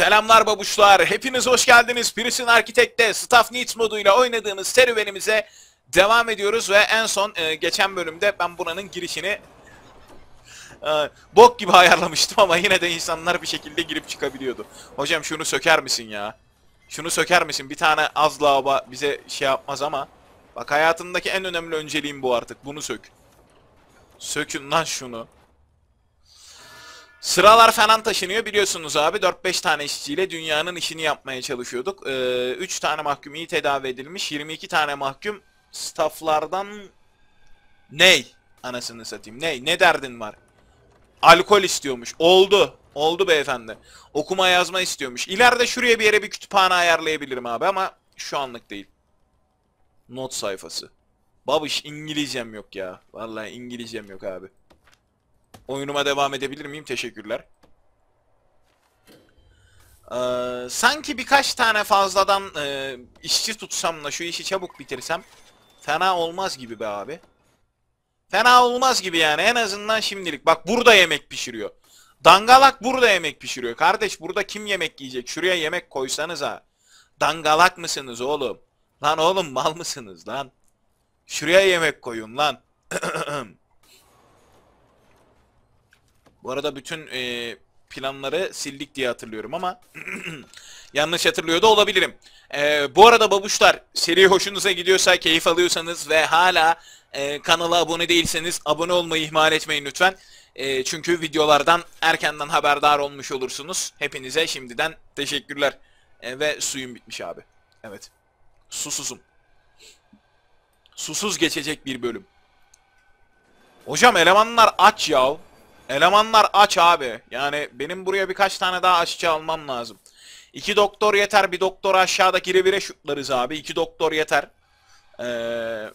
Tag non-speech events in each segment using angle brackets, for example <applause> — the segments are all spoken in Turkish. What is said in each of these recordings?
Selamlar babuşlar. Hepiniz hoş geldiniz. Prison Architect'te Staff Needs moduyla oynadığımız serüvenimize devam ediyoruz ve en son e, geçen bölümde ben buranın girişini e, bok gibi <laughs> ayarlamıştım ama yine de insanlar bir şekilde girip çıkabiliyordu. Hocam şunu söker misin ya? Şunu söker misin? Bir tane az lava bize şey yapmaz ama bak hayatımdaki en önemli önceliğim bu artık. Bunu sök. Sökün lan şunu. Sıralar falan taşınıyor biliyorsunuz abi 4-5 tane işçiyle dünyanın işini yapmaya çalışıyorduk. Ee, 3 tane mahkum iyi tedavi edilmiş 22 tane mahkum stafflardan ney anasını satayım ney ne derdin var? Alkol istiyormuş oldu oldu beyefendi okuma yazma istiyormuş İleride şuraya bir yere bir kütüphane ayarlayabilirim abi ama şu anlık değil. Not sayfası. Babiş İngilizcem yok ya vallahi İngilizcem yok abi. Oyunuma devam edebilir miyim? Teşekkürler. Ee, sanki birkaç tane fazladan e, işçi tutsam da şu işi çabuk bitirsem fena olmaz gibi be abi. Fena olmaz gibi yani en azından şimdilik. Bak burada yemek pişiriyor. Dangalak burada yemek pişiriyor. Kardeş burada kim yemek yiyecek? Şuraya yemek koysanız ha. Dangalak mısınız oğlum? Lan oğlum mal mısınız lan? Şuraya yemek koyun lan. <clears throat> Bu arada bütün e, planları sildik diye hatırlıyorum ama <clears throat> yanlış hatırlıyor da olabilirim. E, bu arada babuşlar seri hoşunuza gidiyorsa keyif alıyorsanız ve hala e, kanala abone değilseniz abone olmayı ihmal etmeyin lütfen. E, çünkü videolardan erkenden haberdar olmuş olursunuz. Hepinize şimdiden teşekkürler. E, ve suyum bitmiş abi. Evet. Susuzum. Susuz geçecek bir bölüm. Hocam elemanlar aç yav. Elemanlar aç abi. Yani benim buraya birkaç tane daha aşçı almam lazım. İki doktor yeter. Bir doktor aşağıdaki revire şutlarız abi. İki doktor yeter. Ee,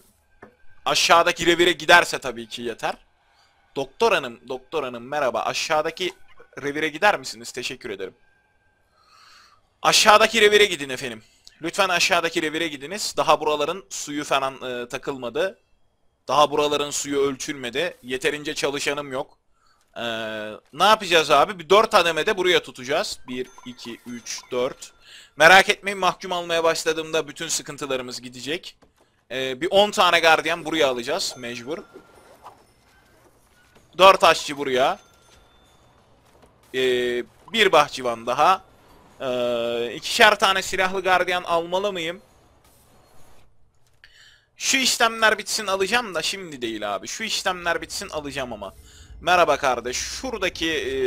aşağıdaki revire giderse tabii ki yeter. Doktor hanım, doktor hanım merhaba. Aşağıdaki revire gider misiniz? Teşekkür ederim. Aşağıdaki revire gidin efendim. Lütfen aşağıdaki revire gidiniz. Daha buraların suyu falan e, takılmadı. Daha buraların suyu ölçülmedi. Yeterince çalışanım yok. Ee, ne yapacağız abi? Bir 4 ademede buraya tutacağız. 1, 2, 3, 4. Merak etmeyin mahkum almaya başladığımda bütün sıkıntılarımız gidecek. Ee, bir 10 tane gardiyan buraya alacağız mecbur. 4 aşçı buraya. Ee, bir bahçıvan daha. Ee, ikişer tane silahlı gardiyan almalı mıyım? Şu işlemler bitsin alacağım da şimdi değil abi. Şu işlemler bitsin alacağım ama. Merhaba kardeş. Şuradaki e,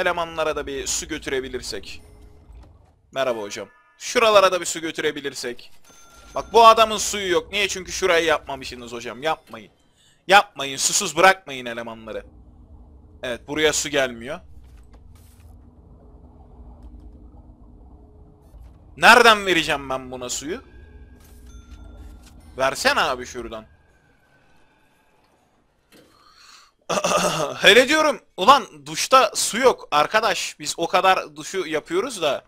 elemanlara da bir su götürebilirsek. Merhaba hocam. Şuralara da bir su götürebilirsek. Bak bu adamın suyu yok. Niye? Çünkü şurayı yapmamışsınız hocam. Yapmayın. Yapmayın. Susuz bırakmayın elemanları. Evet buraya su gelmiyor. Nereden vereceğim ben buna suyu? Versene abi şuradan. <laughs> Hele diyorum ulan duşta su yok. Arkadaş biz o kadar duşu yapıyoruz da.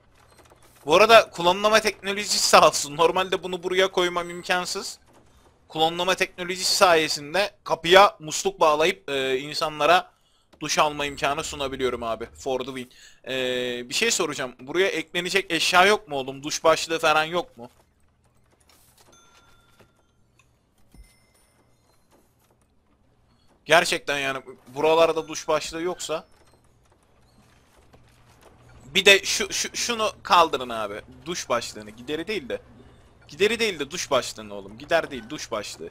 Bu arada klonlama teknolojisi sağ olsun. Normalde bunu buraya koymam imkansız. Klonlama teknolojisi sayesinde kapıya musluk bağlayıp e, insanlara duş alma imkanı sunabiliyorum abi. For the win. E, Bir şey soracağım. Buraya eklenecek eşya yok mu oğlum? Duş başlığı falan yok mu? Gerçekten yani buralarda duş başlığı yoksa bir de şu, şu şunu kaldırın abi. Duş başlığını. Gideri değil de. Gideri değil de duş başlığını oğlum. Gider değil duş başlığı.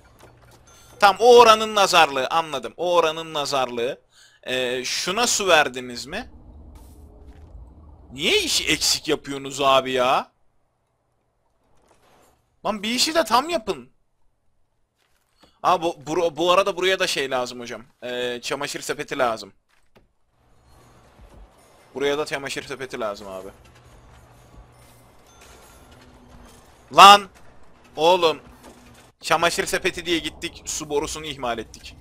Tam o oranın nazarlığı anladım. O oranın nazarlığı. Ee, şuna su verdiniz mi? Niye işi eksik yapıyorsunuz abi ya? Lan bir işi de tam yapın. Aa bu, bu, bu arada buraya da şey lazım hocam. Ee, çamaşır sepeti lazım. Buraya da çamaşır sepeti lazım abi. Lan! Oğlum. Çamaşır sepeti diye gittik. Su borusunu ihmal ettik.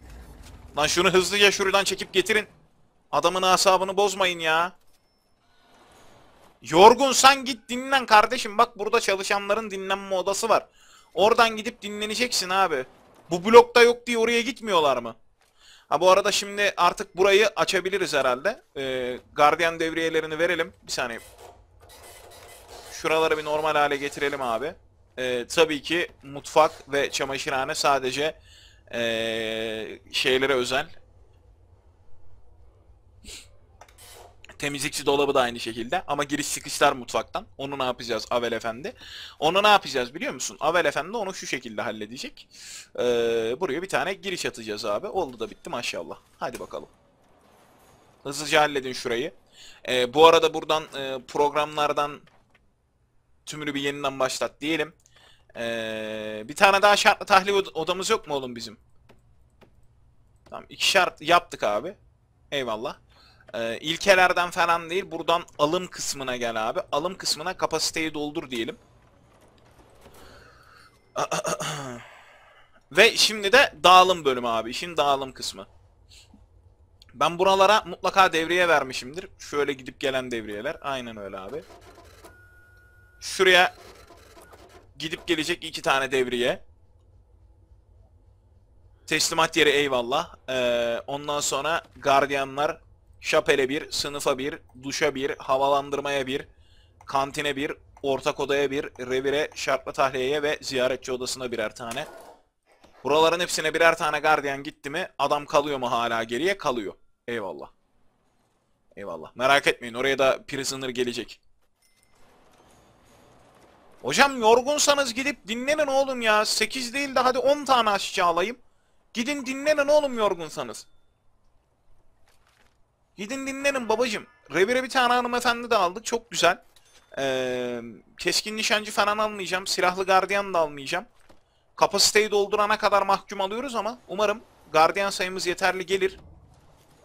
Lan şunu hızlıca şuradan çekip getirin. Adamın asabını bozmayın ya. Yorgunsan git dinlen kardeşim. Bak burada çalışanların dinlenme odası var. Oradan gidip dinleneceksin abi. Bu blokta yok diye oraya gitmiyorlar mı? Ha bu arada şimdi artık burayı açabiliriz herhalde. Ee, gardiyan devriyelerini verelim. Bir saniye. Şuraları bir normal hale getirelim abi. Ee, tabii ki mutfak ve çamaşırhane sadece ee, şeylere özel. Temizlikçi dolabı da aynı şekilde ama giriş çıkışlar mutfaktan. Onu ne yapacağız Avel Efendi? Onu ne yapacağız biliyor musun? Avel Efendi onu şu şekilde halledecek. Ee, buraya bir tane giriş atacağız abi. Oldu da bitti maşallah. Hadi bakalım. Hızlıca halledin şurayı. Ee, bu arada buradan e, programlardan tümünü bir yeniden başlat diyelim. Ee, bir tane daha şartlı tahlil od- odamız yok mu oğlum bizim? Tamam iki şart yaptık abi. Eyvallah. Ee, ilkelerden falan değil buradan alım kısmına gel abi. Alım kısmına kapasiteyi doldur diyelim. <clears throat> Ve şimdi de dağılım bölümü abi. İşin dağılım kısmı. Ben buralara mutlaka devriye vermişimdir. Şöyle gidip gelen devriyeler. Aynen öyle abi. Şuraya gidip gelecek iki tane devriye. Teslimat yeri eyvallah. Ee, ondan sonra gardiyanlar şapele bir, sınıfa bir, duşa bir, havalandırmaya bir, kantine bir, ortak odaya bir, revire, şartlı tahliyeye ve ziyaretçi odasına birer tane. Buraların hepsine birer tane gardiyan gitti mi adam kalıyor mu hala geriye? Kalıyor. Eyvallah. Eyvallah. Merak etmeyin oraya da prisoner gelecek. Hocam yorgunsanız gidip dinlenin oğlum ya. 8 değil de hadi 10 tane aşçı alayım. Gidin dinlenin oğlum yorgunsanız. Gidin dinlenin babacım. Revire bir tane hanımefendi de aldık. Çok güzel. Ee, keskin nişancı falan almayacağım. Silahlı gardiyan da almayacağım. Kapasiteyi doldurana kadar mahkum alıyoruz ama umarım gardiyan sayımız yeterli gelir.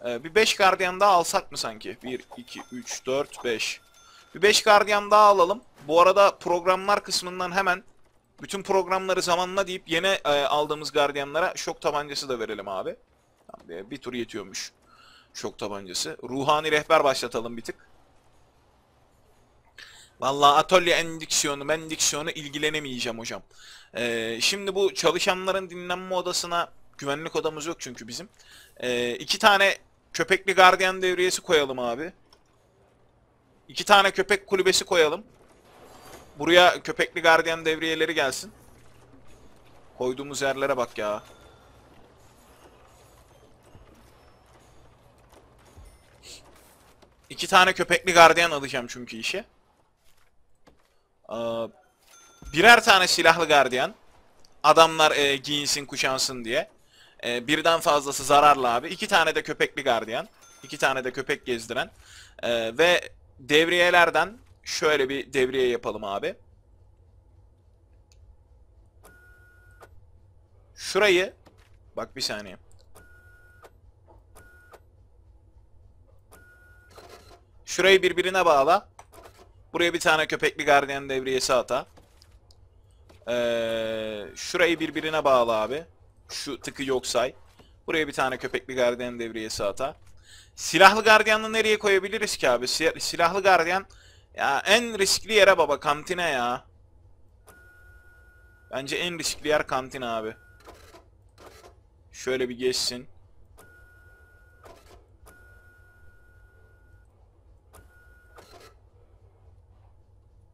Ee, bir 5 gardiyan daha alsak mı sanki? 1, 2, 3, 4, 5. Bir 5 gardiyan daha alalım. Bu arada programlar kısmından hemen bütün programları zamanla deyip yeni e, aldığımız gardiyanlara şok tabancası da verelim abi. Bir tur yetiyormuş. Şok tabancası. Ruhani rehber başlatalım bir tık. Vallahi atölye endiksiyonu, mendiksiyonu ilgilenemeyeceğim hocam. Ee, şimdi bu çalışanların dinlenme odasına güvenlik odamız yok çünkü bizim. Ee, iki tane köpekli gardiyan devriyesi koyalım abi. İki tane köpek kulübesi koyalım. Buraya köpekli gardiyan devriyeleri gelsin. Koyduğumuz yerlere bak ya. İki tane köpekli gardiyan alacağım çünkü işe. Aa, birer tane silahlı gardiyan. Adamlar e, giyinsin kuşansın diye. E, birden fazlası zararlı abi. İki tane de köpekli gardiyan. İki tane de köpek gezdiren. E, ve devriyelerden şöyle bir devriye yapalım abi. Şurayı bak bir saniye. Şurayı birbirine bağla. Buraya bir tane köpekli gardiyan devriyesi ata. Ee, şurayı birbirine bağla abi. Şu tıkı yok say. Buraya bir tane köpekli gardiyan devriyesi ata. Silahlı gardiyanı nereye koyabiliriz ki abi? Si- silahlı gardiyan ya en riskli yere baba kantine ya. Bence en riskli yer kantin abi. Şöyle bir geçsin.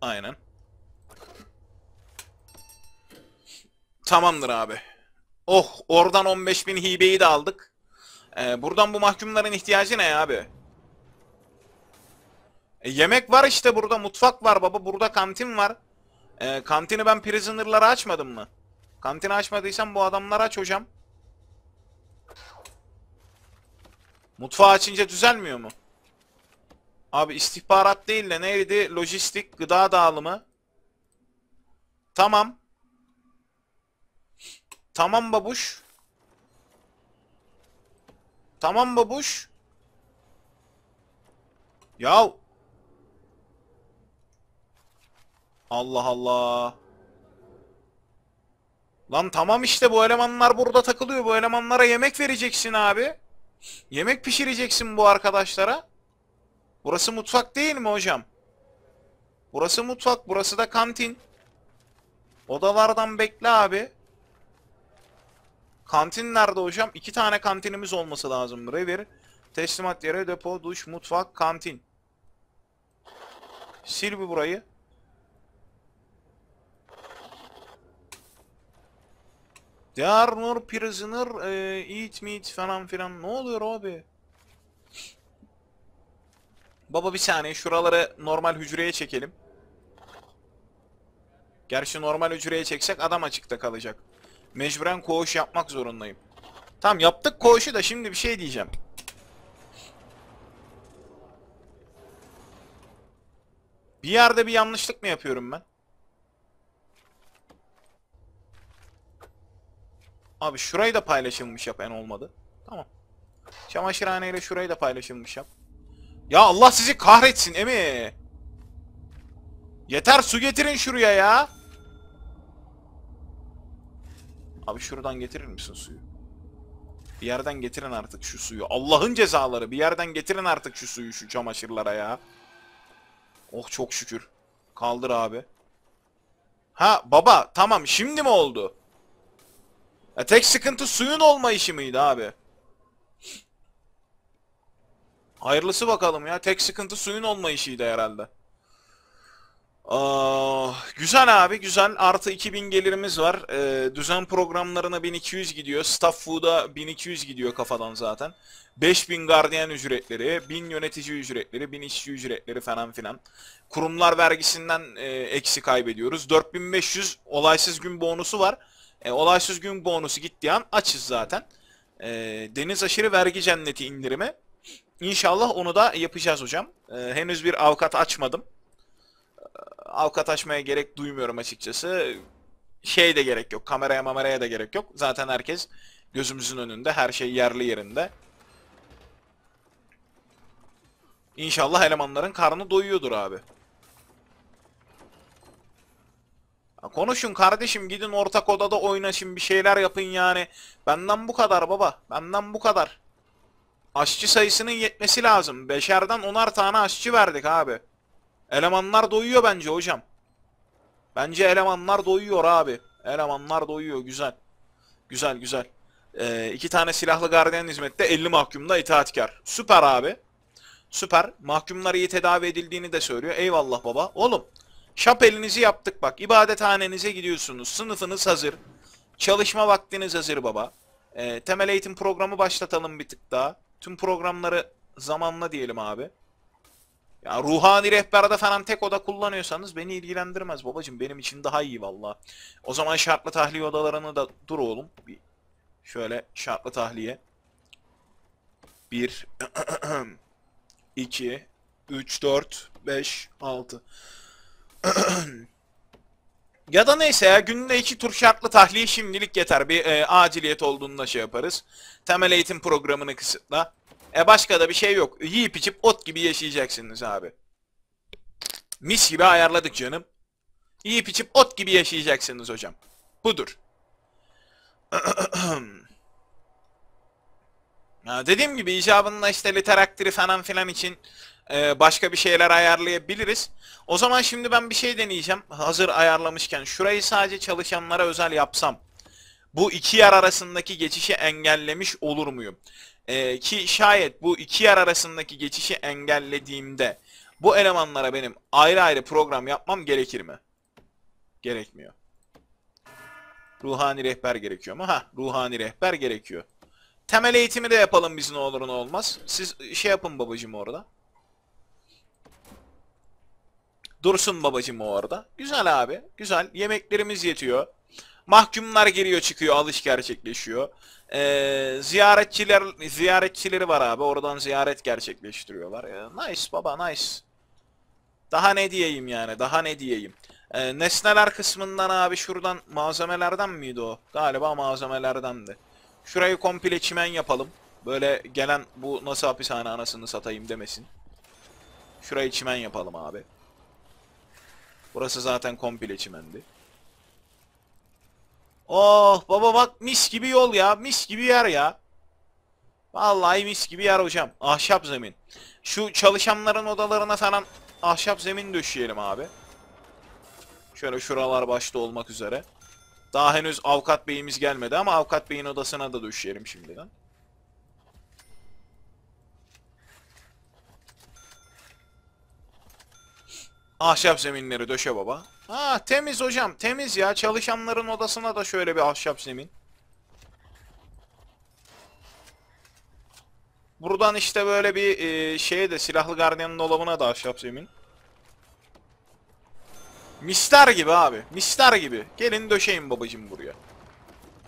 Aynen. Tamamdır abi. Oh oradan 15.000 hibeyi de aldık. Ee, buradan bu mahkumların ihtiyacı ne abi? E, yemek var işte burada mutfak var baba burada kantin var. E, kantini ben prisoner'lara açmadım mı? Kantini açmadıysam bu adamlar aç hocam. Mutfağı açınca düzelmiyor mu? Abi istihbarat değil de neydi? Lojistik, gıda dağılımı. Tamam. Tamam babuş. Tamam babuş. Yav. Allah Allah. Lan tamam işte bu elemanlar burada takılıyor. Bu elemanlara yemek vereceksin abi. Yemek pişireceksin bu arkadaşlara. Burası mutfak değil mi hocam? Burası mutfak, burası da kantin. Odalardan bekle abi. Kantin nerede hocam? İki tane kantinimiz olması lazım. Revir, teslimat yeri, depo, duş, mutfak, kantin. Sil bir burayı. There are no prisoner, e, eat meat falan filan. Ne oluyor abi? Baba bir saniye şuraları normal hücreye çekelim. Gerçi normal hücreye çeksek adam açıkta kalacak. Mecburen koğuş yapmak zorundayım. Tamam yaptık koğuşu da şimdi bir şey diyeceğim. Bir yerde bir yanlışlık mı yapıyorum ben? Abi şurayı da paylaşılmış yap en olmadı. Tamam. Çamaşırhaneyle şurayı da paylaşılmış yap. Ya Allah sizi kahretsin Emi. Yeter su getirin şuraya ya. Abi şuradan getirir misin suyu? Bir yerden getirin artık şu suyu. Allah'ın cezaları. Bir yerden getirin artık şu suyu şu çamaşırlara ya. Oh çok şükür. Kaldır abi. Ha baba tamam şimdi mi oldu? Ya tek sıkıntı suyun olmayışı mıydı abi? Hayırlısı bakalım ya. Tek sıkıntı suyun olmayışıydı herhalde. Aa, güzel abi güzel. Artı 2000 gelirimiz var. Ee, düzen programlarına 1200 gidiyor. Staff food'a 1200 gidiyor kafadan zaten. 5000 gardiyan ücretleri, 1000 yönetici ücretleri, 1000 işçi ücretleri falan filan. Kurumlar vergisinden e, eksi kaybediyoruz. 4500 olaysız gün bonusu var. E, olaysız gün bonusu gittiği an açız zaten. E, deniz aşırı vergi cenneti indirimi. İnşallah onu da yapacağız hocam. E, henüz bir avukat açmadım. E, avukat açmaya gerek duymuyorum açıkçası. Şey de gerek yok. Kameraya mameraya da gerek yok. Zaten herkes gözümüzün önünde. Her şey yerli yerinde. İnşallah elemanların karnı doyuyordur abi. Konuşun kardeşim gidin ortak odada oynaşın bir şeyler yapın yani. Benden bu kadar baba. Benden bu kadar. Aşçı sayısının yetmesi lazım. Beşerden onar tane aşçı verdik abi. Elemanlar doyuyor bence hocam. Bence elemanlar doyuyor abi. Elemanlar doyuyor güzel. Güzel güzel. Ee, iki tane silahlı gardiyan hizmette 50 mahkumda itaatkar. Süper abi. Süper. Mahkumlar iyi tedavi edildiğini de söylüyor. Eyvallah baba. Oğlum şapelinizi yaptık bak. İbadethanenize gidiyorsunuz. Sınıfınız hazır. Çalışma vaktiniz hazır baba. Ee, temel eğitim programı başlatalım bir tık daha. Tüm programları zamanla diyelim abi. Ya ruhani rehberde falan tek oda kullanıyorsanız beni ilgilendirmez babacım. Benim için daha iyi valla. O zaman şartlı tahliye odalarını da dur oğlum. Bir şöyle şartlı tahliye. 1 2 3 4 5 6 Ya da neyse ya günde iki tur şartlı tahliye şimdilik yeter. Bir e, aciliyet olduğunda şey yaparız. Temel eğitim programını kısıtla. E başka da bir şey yok. Yiyip içip ot gibi yaşayacaksınız abi. Mis gibi ayarladık canım. Yiyip içip ot gibi yaşayacaksınız hocam. Budur. <clears throat> Ya dediğim gibi icabında işte literaktiri falan filan için e, başka bir şeyler ayarlayabiliriz. O zaman şimdi ben bir şey deneyeceğim. Hazır ayarlamışken şurayı sadece çalışanlara özel yapsam. Bu iki yer arasındaki geçişi engellemiş olur muyum? E, ki şayet bu iki yer arasındaki geçişi engellediğimde bu elemanlara benim ayrı ayrı program yapmam gerekir mi? Gerekmiyor. Ruhani rehber gerekiyor mu? Ha, ruhani rehber gerekiyor. Temel eğitimi de yapalım biz ne olur ne olmaz. Siz şey yapın babacım orada. Dursun babacım orada. Güzel abi. Güzel. Yemeklerimiz yetiyor. Mahkumlar giriyor çıkıyor. Alış gerçekleşiyor. Ee, ziyaretçiler ziyaretçileri var abi. Oradan ziyaret gerçekleştiriyorlar. Ee, nice baba nice. Daha ne diyeyim yani? Daha ne diyeyim? Ee, nesneler kısmından abi şuradan malzemelerden miydi o? Galiba malzemelerdendi. Şurayı komple çimen yapalım. Böyle gelen bu nasıl hapishane anasını satayım demesin. Şurayı çimen yapalım abi. Burası zaten komple çimendi. Oh baba bak mis gibi yol ya. Mis gibi yer ya. Vallahi mis gibi yer hocam. Ahşap zemin. Şu çalışanların odalarına falan ahşap zemin döşeyelim abi. Şöyle şuralar başta olmak üzere. Daha henüz avukat beyimiz gelmedi ama avukat beyin odasına da döşeyelim şimdiden. Ahşap zeminleri döşe baba. Ha temiz hocam temiz ya. Çalışanların odasına da şöyle bir ahşap zemin. Buradan işte böyle bir e, şeye de silahlı gardiyanın dolabına da ahşap zemin. Mister gibi abi. Mister gibi. Gelin döşeyin babacım buraya.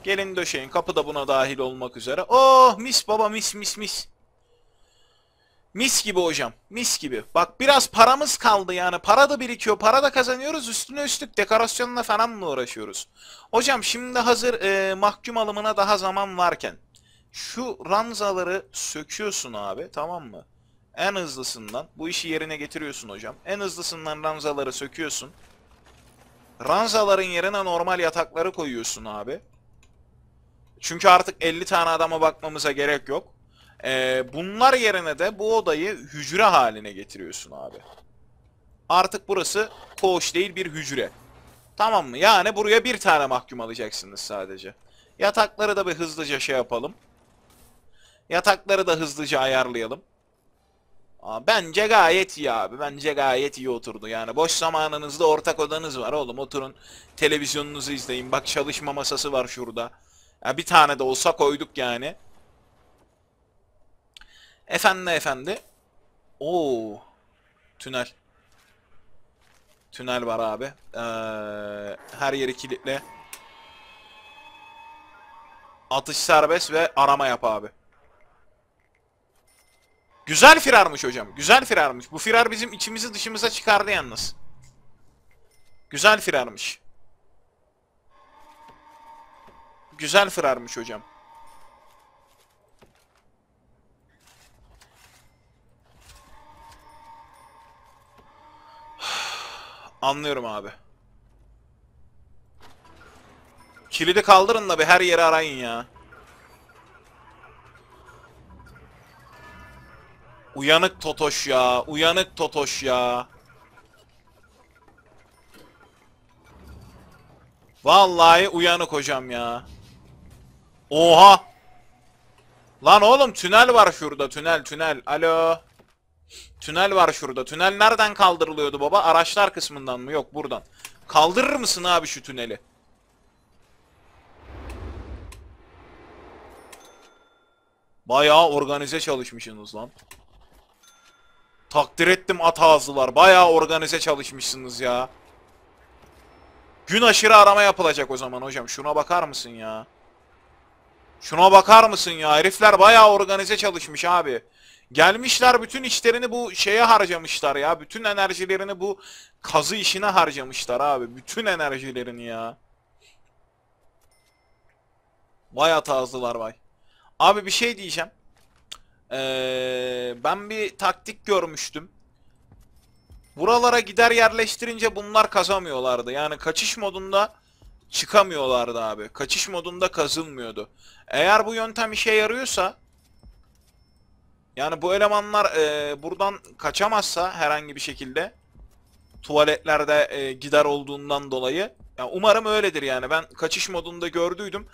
Gelin döşeyin. Kapı da buna dahil olmak üzere. Oh mis baba mis mis mis. Mis gibi hocam. Mis gibi. Bak biraz paramız kaldı yani. Para da birikiyor. Para da kazanıyoruz. Üstüne üstlük dekorasyonla falan mı uğraşıyoruz? Hocam şimdi hazır e, mahkum alımına daha zaman varken. Şu ranzaları söküyorsun abi tamam mı? En hızlısından. Bu işi yerine getiriyorsun hocam. En hızlısından ranzaları söküyorsun. Ranzaların yerine normal yatakları koyuyorsun abi. Çünkü artık 50 tane adama bakmamıza gerek yok. Ee, bunlar yerine de bu odayı hücre haline getiriyorsun abi. Artık burası koğuş değil bir hücre. Tamam mı? Yani buraya bir tane mahkum alacaksınız sadece. Yatakları da bir hızlıca şey yapalım. Yatakları da hızlıca ayarlayalım. Aa, bence gayet iyi abi. Bence gayet iyi oturdu. Yani boş zamanınızda ortak odanız var oğlum. Oturun televizyonunuzu izleyin. Bak çalışma masası var şurada. Ya bir tane de olsa koyduk yani. Efendi efendi. Oo. Tünel. Tünel var abi. Ee, her yeri kilitli. Atış serbest ve arama yap abi. Güzel firarmış hocam. Güzel firarmış. Bu firar bizim içimizi dışımıza çıkardı yalnız. Güzel firarmış. Güzel firarmış hocam. Anlıyorum abi. Kilidi kaldırın da bir her yeri arayın ya. Uyanık Totoş ya. Uyanık Totoş ya. Vallahi uyanık hocam ya. Oha. Lan oğlum tünel var şurada tünel tünel. Alo. Tünel var şurada. Tünel nereden kaldırılıyordu baba? Araçlar kısmından mı? Yok buradan. Kaldırır mısın abi şu tüneli? Bayağı organize çalışmışsınız lan. Takdir ettim at ağızlılar. Bayağı organize çalışmışsınız ya. Gün aşırı arama yapılacak o zaman hocam. Şuna bakar mısın ya? Şuna bakar mısın ya? Herifler bayağı organize çalışmış abi. Gelmişler bütün işlerini bu şeye harcamışlar ya. Bütün enerjilerini bu kazı işine harcamışlar abi. Bütün enerjilerini ya. Vay atazlılar vay. Abi bir şey diyeceğim. Ee, ben bir taktik görmüştüm. Buralara gider yerleştirince bunlar kazamıyorlardı. Yani kaçış modunda çıkamıyorlardı abi. Kaçış modunda kazılmıyordu. Eğer bu yöntem işe yarıyorsa yani bu elemanlar e, buradan kaçamazsa herhangi bir şekilde tuvaletlerde e, gider olduğundan dolayı ya umarım öyledir yani. Ben kaçış modunda gördüydüm.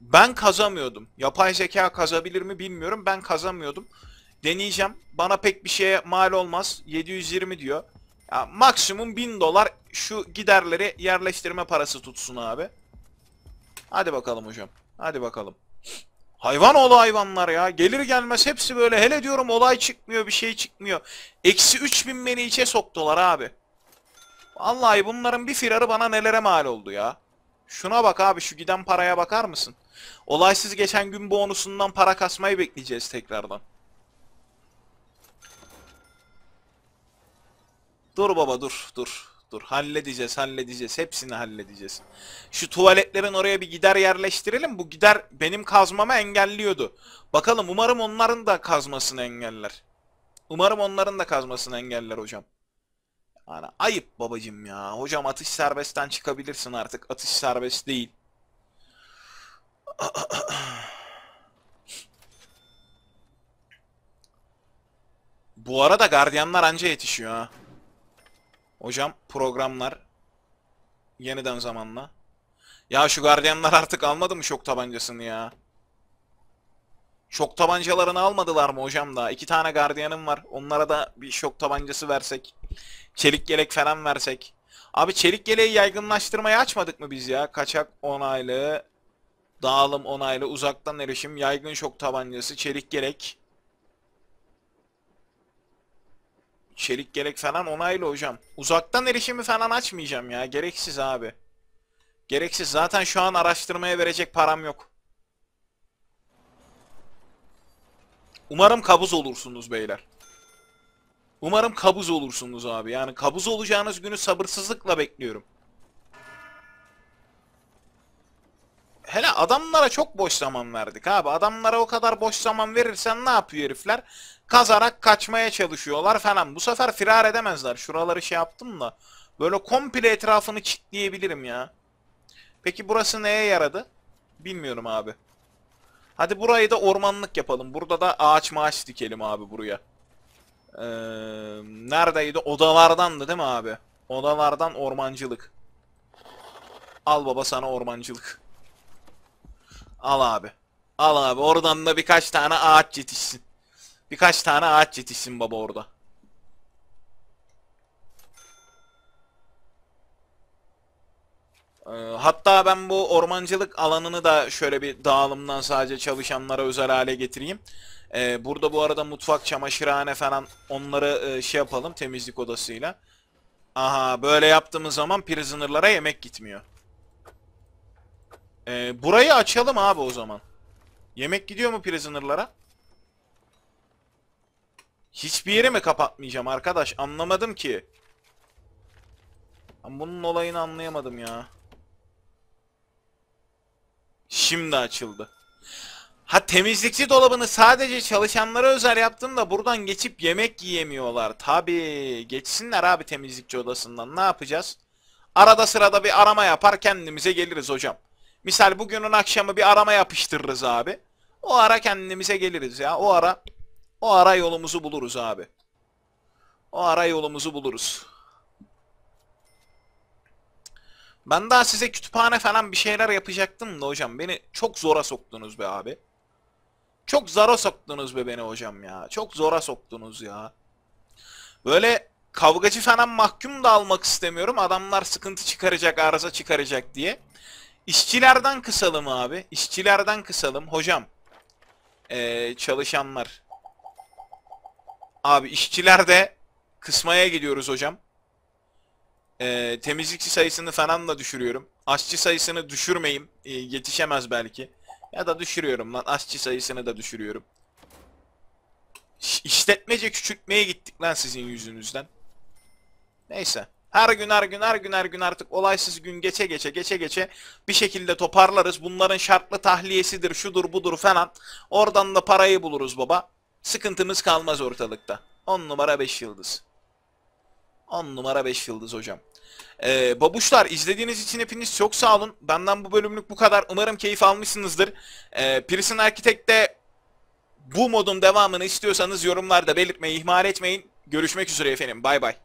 Ben kazamıyordum. Yapay zeka kazabilir mi bilmiyorum. Ben kazamıyordum. Deneyeceğim. Bana pek bir şeye mal olmaz. 720 diyor. Ya maksimum 1000 dolar şu giderleri yerleştirme parası tutsun abi. Hadi bakalım hocam. Hadi bakalım. Hayvan oğlu hayvanlar ya. Gelir gelmez hepsi böyle. Hele diyorum olay çıkmıyor bir şey çıkmıyor. Eksi 3000 beni içe soktular abi. Vallahi bunların bir firarı bana nelere mal oldu ya. Şuna bak abi şu giden paraya bakar mısın? Olaysız geçen gün bonusundan para kasmayı bekleyeceğiz tekrardan. Dur baba dur dur. Dur halledeceğiz halledeceğiz. Hepsini halledeceğiz. Şu tuvaletlerin oraya bir gider yerleştirelim. Bu gider benim kazmamı engelliyordu. Bakalım umarım onların da kazmasını engeller. Umarım onların da kazmasını engeller hocam. Yani ayıp babacım ya. Hocam atış serbestten çıkabilirsin artık. Atış serbest değil. Bu arada gardiyanlar anca yetişiyor ha. Hocam programlar yeniden zamanla. Ya şu gardiyanlar artık almadı mı şok tabancasını ya? Şok tabancalarını almadılar mı hocam da? İki tane gardiyanım var. Onlara da bir şok tabancası versek. Çelik yelek falan versek. Abi çelik yeleği yaygınlaştırmayı açmadık mı biz ya? Kaçak onaylı, dağılım onaylı, uzaktan erişim, yaygın şok tabancası, çelik yelek. Çelik gerek falan onaylı hocam. Uzaktan erişimi falan açmayacağım ya. Gereksiz abi. Gereksiz. Zaten şu an araştırmaya verecek param yok. Umarım kabuz olursunuz beyler. Umarım kabuz olursunuz abi. Yani kabuz olacağınız günü sabırsızlıkla bekliyorum. Hele adamlara çok boş zaman verdik abi. Adamlara o kadar boş zaman verirsen ne yapıyor herifler? Kazarak kaçmaya çalışıyorlar falan. Bu sefer firar edemezler. Şuraları şey yaptım da. Böyle komple etrafını çitleyebilirim ya. Peki burası neye yaradı? Bilmiyorum abi. Hadi burayı da ormanlık yapalım. Burada da ağaç maaş dikelim abi buraya. Ee, neredeydi? Odalardandı değil mi abi? Odalardan ormancılık. Al baba sana ormancılık. Al abi. Al abi. Oradan da birkaç tane ağaç yetişsin. Birkaç tane ağaç yetişsin baba orada. Ee, hatta ben bu ormancılık alanını da şöyle bir dağılımdan sadece çalışanlara özel hale getireyim. Ee, burada bu arada mutfak, çamaşırhane falan onları e, şey yapalım temizlik odasıyla. Aha böyle yaptığımız zaman prisoner'lara yemek gitmiyor. Ee, burayı açalım abi o zaman. Yemek gidiyor mu prisoner'lara? Hiçbir yeri mi kapatmayacağım arkadaş? Anlamadım ki. Ben bunun olayını anlayamadım ya. Şimdi açıldı. Ha temizlikçi dolabını sadece çalışanlara özel yaptım da buradan geçip yemek yiyemiyorlar. Tabi geçsinler abi temizlikçi odasından. Ne yapacağız? Arada sırada bir arama yapar kendimize geliriz hocam. Misal bugünün akşamı bir arama yapıştırırız abi. O ara kendimize geliriz ya. O ara o ara yolumuzu buluruz abi. O ara yolumuzu buluruz. Ben daha size kütüphane falan bir şeyler yapacaktım da hocam. Beni çok zora soktunuz be abi. Çok zora soktunuz be beni hocam ya. Çok zora soktunuz ya. Böyle kavgacı falan mahkum da almak istemiyorum. Adamlar sıkıntı çıkaracak, arıza çıkaracak diye. İşçilerden kısalım abi. İşçilerden kısalım. Hocam. Ee, çalışanlar. Abi işçiler de kısmaya gidiyoruz hocam. Ee, temizlikçi sayısını falan da düşürüyorum. Aşçı sayısını düşürmeyeyim. Ee, yetişemez belki. Ya da düşürüyorum lan. Aşçı sayısını da düşürüyorum. İş- İşletmece küçültmeye gittik lan sizin yüzünüzden. Neyse. Her gün her gün her gün her gün artık olaysız gün geçe geçe geçe geçe bir şekilde toparlarız. Bunların şartlı tahliyesidir, şudur budur falan. Oradan da parayı buluruz baba. Sıkıntımız kalmaz ortalıkta. 10 numara 5 yıldız. 10 numara 5 yıldız hocam. Ee, babuşlar izlediğiniz için hepiniz çok sağ olun. Benden bu bölümlük bu kadar. Umarım keyif almışsınızdır. Ee, Prison Architect'te bu modun devamını istiyorsanız yorumlarda belirtmeyi ihmal etmeyin. Görüşmek üzere efendim. Bay bay.